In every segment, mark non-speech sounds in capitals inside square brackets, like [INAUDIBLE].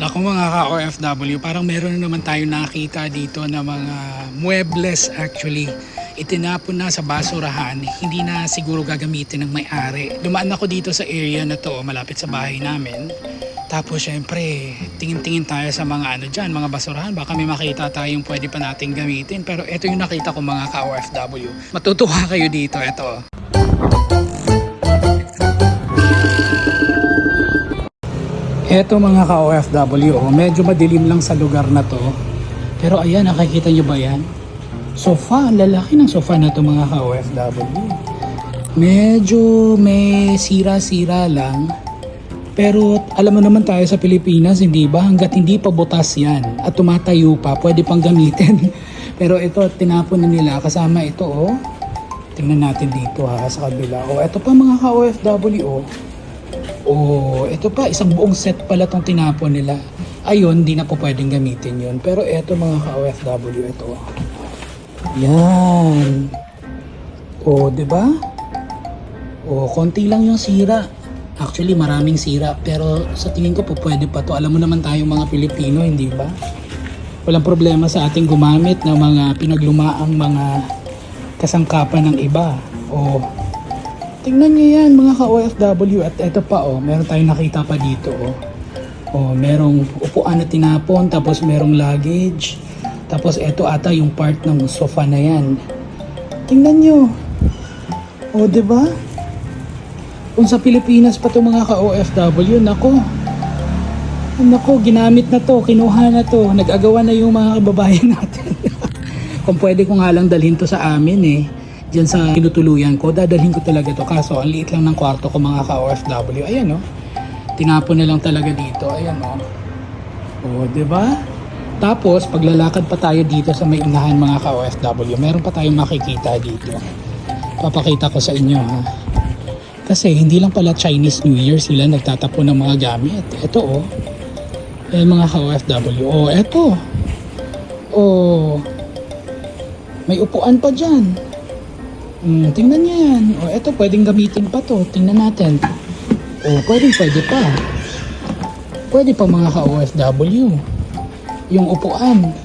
Naku mga ka-OFW, parang meron na naman tayo nakita dito na mga muebles actually. Itinapon na sa basurahan, hindi na siguro gagamitin ng may-ari. Dumaan ako dito sa area na to, malapit sa bahay namin. Tapos syempre, tingin-tingin tayo sa mga ano dyan, mga basurahan. Baka may makita tayong pwede pa nating gamitin. Pero ito yung nakita ko mga ka-OFW. Matutuwa kayo dito, ito. Eto mga ka-OFW, oh, medyo madilim lang sa lugar na to. Pero ayan, nakikita nyo ba yan? Sofa, lalaki ng sofa na to mga ka-OFW. Medyo may sira-sira lang. Pero alam mo naman tayo sa Pilipinas, hindi ba? Hanggat hindi pa butas yan at tumatayo pa, pwede pang gamitin. [LAUGHS] Pero ito, tinapon na nila kasama ito oh. Tingnan natin dito ha, sa kabila. Oh, ito pa mga ka-OFW oh. Oh, ito pa, isang buong set pala tong tinapon nila. Ayun, di na po pwedeng gamitin yun. Pero eto mga ka-OFW, ito. Yan. Oh, di ba? Oh, konti lang yung sira. Actually, maraming sira. Pero sa tingin ko po pwede pa to. Alam mo naman tayong mga Pilipino, hindi ba? Walang problema sa ating gumamit ng mga pinaglumaang mga kasangkapan ng iba. Oh, Tingnan niyo yan mga ka-OFW at ito pa oh, meron tayong nakita pa dito oh. Oh, merong upuan na tinapon tapos merong luggage. Tapos ito ata yung part ng sofa na yan. Tingnan niyo. Oh, 'di ba? Kung sa Pilipinas pa to mga ka-OFW, nako. Nako, ginamit na to, kinuha na to, nag-agawan na yung mga kababayan [LAUGHS] natin. Kung pwede ko nga lang dalhin to sa amin eh dyan sa tinutuluyan ko, dadalhin ko talaga to. Kaso, ang liit lang ng kwarto ko mga ka-OFW. Ayan, oh. Tinapon na lang talaga dito. Ayan, oh. Oh, di ba? Tapos, paglalakad pa tayo dito sa may unahan mga ka-OFW, meron pa tayong makikita dito. Papakita ko sa inyo, ha. Kasi, hindi lang pala Chinese New Year sila nagtatapon ng mga gamit. Ito, oh. Ayan, mga ka-OFW. Oh, eto. Oh. May upuan pa dyan. Hmm, tingnan niya yan. O, eto, pwedeng gamitin pa to. Tingnan natin. O, pwedeng pwede pa. Pwede pa mga ka-OFW. Yung upuan.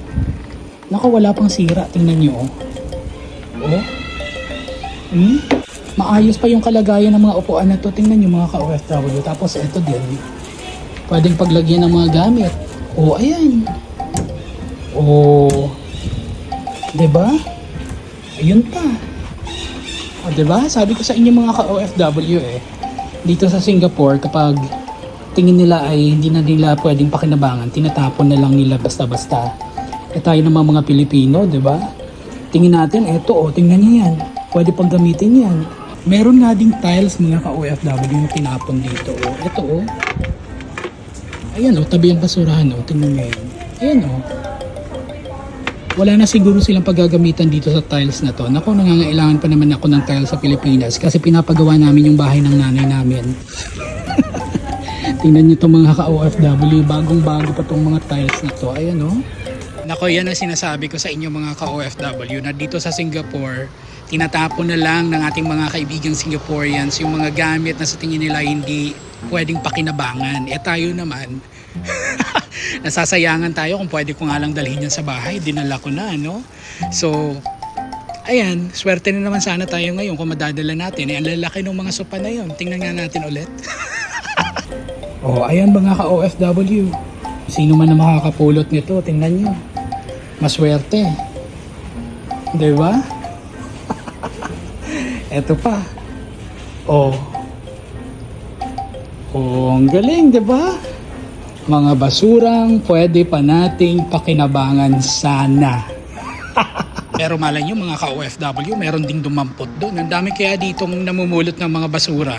Naka, wala pang sira. Tingnan niyo, o. O. Hmm? Maayos pa yung kalagayan ng mga upuan na to. Tingnan niyo mga ka-OFW. Tapos, eto din. Pwedeng paglagyan ng mga gamit. O, ayan. O. 'Di ba? Ayun pa. Ba? Sabi ko sa inyo mga ka-OFW eh. Dito sa Singapore kapag tingin nila ay hindi na nila pwedeng pakinabangan, tinatapon na lang nila basta-basta. Eh tayo naman mga Pilipino, 'di ba? Tingin natin, eto oh, tingnan niyo 'yan. Pwede pang gamitin 'yan. Meron nga ding tiles mga ka-OFW na tinapon dito. Oh. Ito oh. Ayan oh, tabi ang basurahan oh. Tingnan niyo 'yan. Ayan oh wala na siguro silang paggagamitan dito sa tiles na to. Naku, nangangailangan pa naman ako ng tiles sa Pilipinas kasi pinapagawa namin yung bahay ng nanay namin. [LAUGHS] Tingnan nyo itong mga ka-OFW, bagong-bago pa itong mga tiles na to. Ayan o. Oh. Nako, yan ang sinasabi ko sa inyo mga ka-OFW na dito sa Singapore, tinatapon na lang ng ating mga kaibigang Singaporeans yung mga gamit na sa tingin nila hindi pwedeng pakinabangan. Eh tayo naman, [LAUGHS] nasasayangan tayo kung pwede ko nga lang dalhin yan sa bahay. Dinala ko na, no? So, ayan, swerte na naman sana tayo ngayon kung madadala natin. Eh, ang lalaki ng mga sopa na yun. Tingnan nga natin ulit. [LAUGHS] oh, ayan mga ka-OFW. Sino man na makakapulot nito, tingnan nyo. Maswerte. Di ba? [LAUGHS] Eto pa. Oh. Oh, ang galing, di ba? Mga basurang pwede pa nating pakinabangan sana. Pero malay nyo mga ka-OFW, meron ding dumampot doon. Ang dami kaya ditong namumulot ng mga basura.